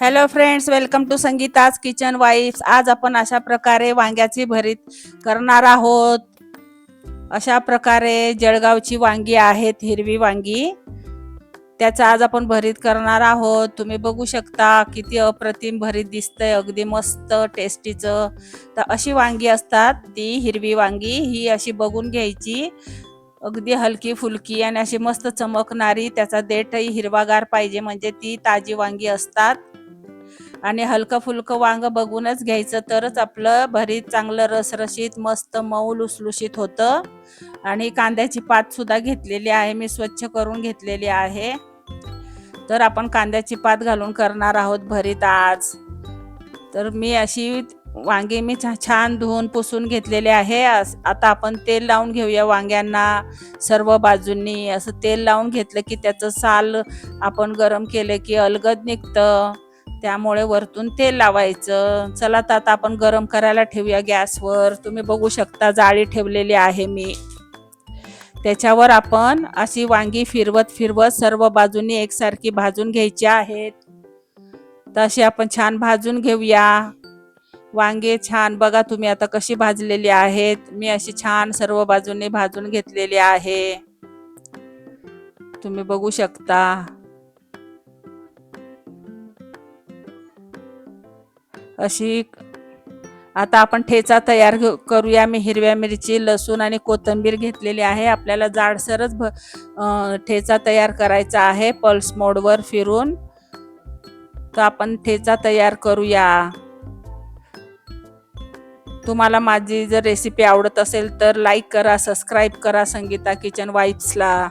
Hello friends welcome to Sangeeta's kitchen wife आज आपण अशा प्रकारे वांग्याची भरीत करणार आहोत. अशा प्रकारे जळगावची वांगी आहेत हिरवी वांगी. त्याचा आज आपण भरीत करणार आहोत. तुम्ही बघू शकता किती अप्रतिम भरीत दिसतंय. अगदी मस्त टेस्टीचं तर अशी वांगी असतात ती हिरवी वांगी. ही अशी बघून घ्यायची. अगदी हलकी फुलकी आणि अशी मस्त चमकणारी. त्याचा देठही हिरवागार पाहिजे. म्हणजे ती ताजी वांगी असतात. आणि हलकं फुलकं वांग बघूनच घ्यायचं. तरच आपलं भरीत चांगलं रसरशीत मस्त मऊ लुसलुशीत होतं. आणि कांद्याची पात सुद्धा घेतलेली आहे. मी स्वच्छ करून घेतलेली आहे. तर आपण कांद्याची पात घालून करणार आहोत भरीत आज. तर मी अशी वांगे मी छा छान धुवून पुसून घेतलेले आहे. आता आपण तेल लावून घेऊया वांग्यांना. सर्व बाजूंनी असं तेल लावून घेतलं की त्याचं साल आपण गरम केलं की अलगद निघतं. त्यामुळे वरतून तेल लावायचं. चला तर आता आपण गरम करायला ठेवूया गॅसवर. तुम्ही बघू शकता जाळी ठेवलेली आहे मी. त्याच्यावर आपण अशी वांगी फिरवत फिरवत सर्व बाजूनी एकसारखी भाजून घ्यायची आहेत. तशी आपण छान भाजून घेऊया. वांगे छान बघा तुम्ही आता कशी भाजलेली आहेत. मी अशी छान सर्व बाजूने भाजून घेतलेली आहे. तुम्ही बघू शकता. अशी आता आपण ठेचा तयार करूया. मी हिरव्या मिरची लसूण आणि कोथिंबीर घेतलेली आहे. आपल्याला जाडसरच भ ठेचा तयार करायचा आहे. पल्स मोडवर फिरून तर आपण ठेचा तयार करूया. तुम्हाला माझी जर रेसिपी आवडत असेल तर लाईक करा सबस्क्राईब करा संगीता किचन वाईफ्सला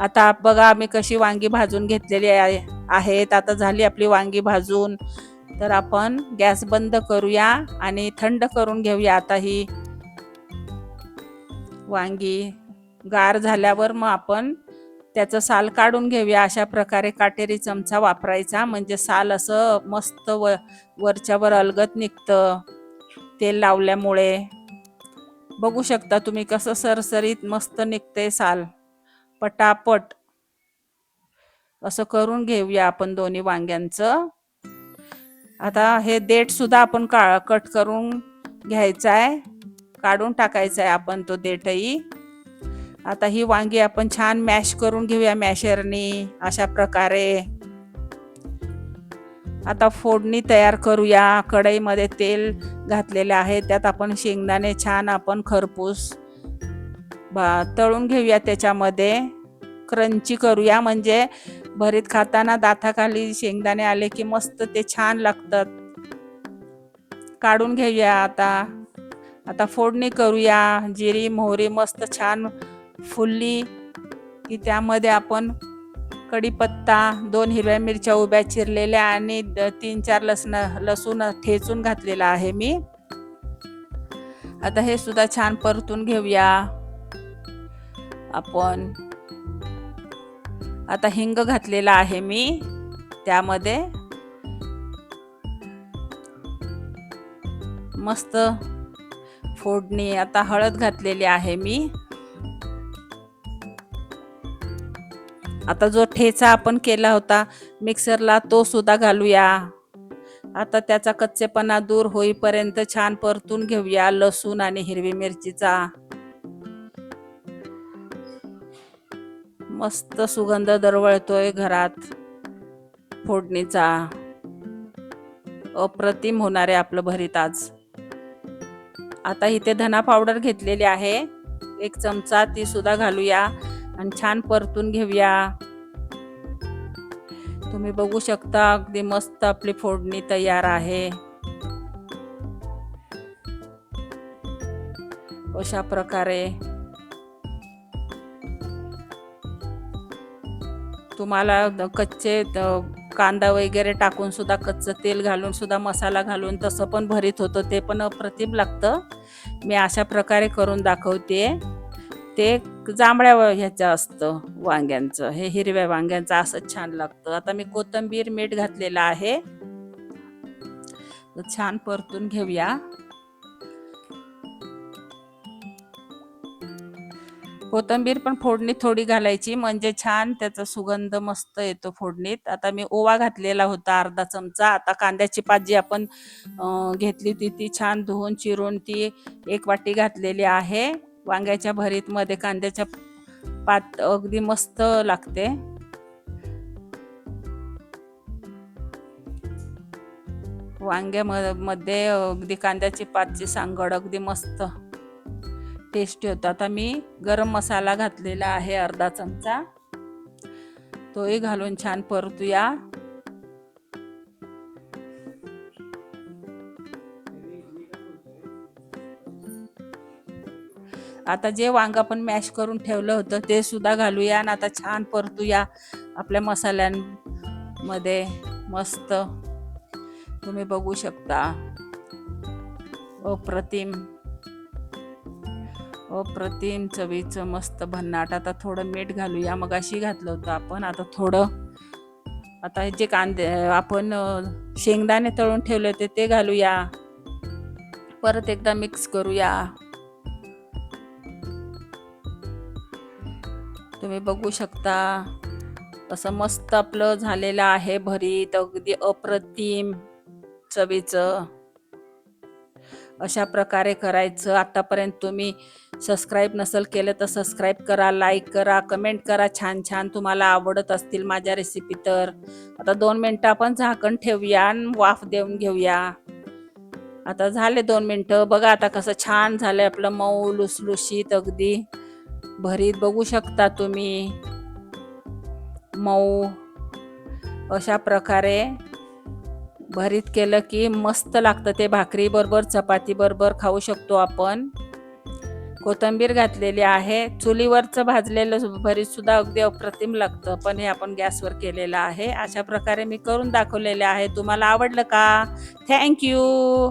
आता बघा आम्ही कशी वांगी भाजून घेतलेली आहे. आहेत. आता झाली आपली वांगी भाजून. तर आपण गॅस बंद करूया आणि थंड करून घेऊया. आता ही वांगी गार झाल्यावर मग आपण त्याचं साल काढून घेऊया. अशा प्रकारे काटेरी चमचा वापरायचा. म्हणजे साल असं मस्त व वरच्यावर अलगत निघतं तेल लावल्यामुळे. बघू शकता तुम्ही कसं सरसरीत मस्त निघते साल. पटापट असं करून घेऊया आपण दोन्ही वांग्यांचं. आता हे देठ सुद्धा आपण का कट करून घ्यायचा आहे काढून टाकायचा आहे आपण तो देठही आता ही वांगी आपण छान मॅश करून घेऊया मॅशरनी अशा प्रकारे. आता फोडणी तयार करूया कढईमध्ये तेल घातलेले आहे त्यात आपण शेंगदाणे छान आपण खरपूस बा तळून घेऊया त्याच्यामध्ये. क्रंची करूया म्हणजे भरीत खाताना दाताखाली शेंगदाणे आले की मस्त ते छान लागतात. काढून घेऊया आता. आता फोडणी करूया. जिरी मोहरी मस्त छान फुलली की त्यामध्ये आपण कढीपत्ता दोन हिरव्या मिरच्या उभ्या चिरलेल्या आणि द- तीन चार लसण लसूण ठेचून घातलेला आहे मी. आता हे सुद्धा छान परतून घेऊया. आपण आता हिंग घातलेला आहे मी. त्यामध्ये मस्त फोडणी आता हळद घातलेली आहे मी. आता जो ठेचा आपण केला होता मिक्सरला तो सुद्धा घालूया. आता त्याचा कच्चेपणा दूर होईपर्यंत छान परतून घेऊया लसूण आणि हिरवी मिरचीचा. मस्त सुगंध दरवळतोय घरात. फोडणीचा. अप्रतिम होणार आहे आपलं भरीत आज. आता इथे धना पावडर घेतलेली आहे. एक चमचा ती सुद्धा घालूया आणि छान परतून घेऊया. तुम्ही बघू शकता अगदी मस्त आपली फोडणी तयार आहे. अशा प्रकारे तुम्हाला कच्चे कांदा वगैरे टाकून सुद्धा कच्चं तेल घालून सुद्धा मसाला घालून तसं पण भरीत होतं. ते पण अप्रतिम लागतं. मी अशा प्रकारे करून दाखवते. ते जांभळ्या ह्याचं असतं वांग्यांचं. हे हिरव्या वांग्यांचं असं छान लागतं. आता मी कोथिंबीर मीठ घातलेलं आहे. छान परतून घेऊया. कोथिंबीर पण फोडणीत थोडी घालायची. म्हणजे छान त्याचा सुगंध मस्त येतो फोडणीत. आता मी ओवा घातलेला होता अर्धा चमचा. आता कांद्याची पात जी आपण घेतली होती ती छान धुवून चिरून ती एक वाटी घातलेली आहे. वांग्याच्या भरीत मध्ये कांद्याच्या पात अगदी मस्त लागते. वांग्यामध्ये अगदी कांद्याची पातची सांगड अगदी मस्त टेस्टी होतं. आता मी गरम मसाला घातलेला आहे अर्धा चमचा. तोही घालून छान परतूया. आता जे वांग आपण मॅश करून ठेवलं होतं ते सुद्धा घालूया आणि आता छान परतूया आपल्या मसाल्यांमध्ये. मस्त. तुम्ही बघू शकता. अप्रतिम. अप्रतिम चवीचं मस्त भन्नाट. आता थोडं मीठ घालूया. मग अशी घातलं होतं आपण. आता थोडं आता हे जे कांदे आपण शेंगदाणे तळून ठेवले होते ते घालूया. परत एकदा मिक्स करूया. तुम्ही बघू शकता. असं मस्त आपलं झालेलं आहे. भरीत अगदी अप्रतिम चवीचं. अशा प्रकारे करायचं. आतापर्यंत तुम्ही सबस्क्राईब नसेल केलं तर सबस्क्राईब करा लाईक करा कमेंट करा. छान छान तुम्हाला आवडत असतील माझ्या रेसिपी तर. आता दोन मिनटं आपण झाकण ठेवूया आणि वाफ देऊन घेऊया. आता झाले दोन मिनटं. बघा आता कसं छान झालंय आपलं मऊ लुसलुशीत अगदी. भरीत बघू शकता तुम्ही. मऊ. अशा प्रकारे भरीत केलं की मस्त लागतं ते भाकरी बरोबर चपाती बरोबर खाऊ शकतो आपण. कोथिंबीर घातलेली आहे. चुलीवरचं भाजलेलं भरीत सुद्धा अगदी अप्रतिम लागतं पण हे आपण गॅसवर केलेलं आहे. अशा प्रकारे मी करून दाखवलेले आहे. तुम्हाला आवडलं का? थँक्यू